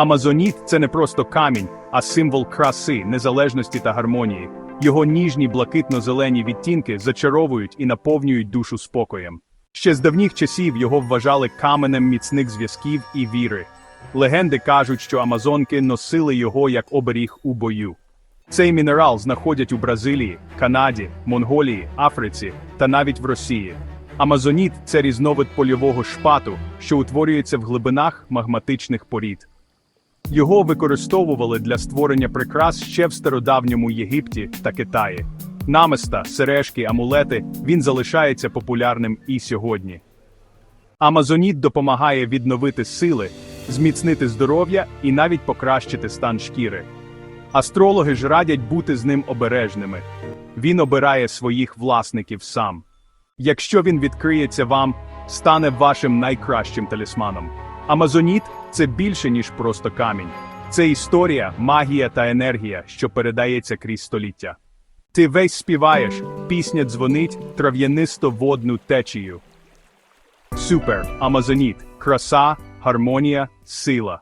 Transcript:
Амазоніт це не просто камінь, а символ краси, незалежності та гармонії. Його ніжні блакитно-зелені відтінки зачаровують і наповнюють душу спокоєм. Ще з давніх часів його вважали каменем міцних зв'язків і віри. Легенди кажуть, що амазонки носили його як оберіг у бою. Цей мінерал знаходять у Бразилії, Канаді, Монголії, Африці та навіть в Росії. Амазоніт це різновид польового шпату, що утворюється в глибинах магматичних порід. Його використовували для створення прикрас ще в стародавньому Єгипті та Китаї. Намиста, сережки, амулети він залишається популярним і сьогодні. Амазоніт допомагає відновити сили, зміцнити здоров'я і навіть покращити стан шкіри. Астрологи ж радять бути з ним обережними. Він обирає своїх власників сам. Якщо він відкриється вам, стане вашим найкращим талісманом. Амазоніт це більше, ніж просто камінь. Це історія, магія та енергія, що передається крізь століття. Ти весь співаєш, пісня дзвонить трав'янисто водну течію. Супер, Амазоніт, краса, гармонія, сила.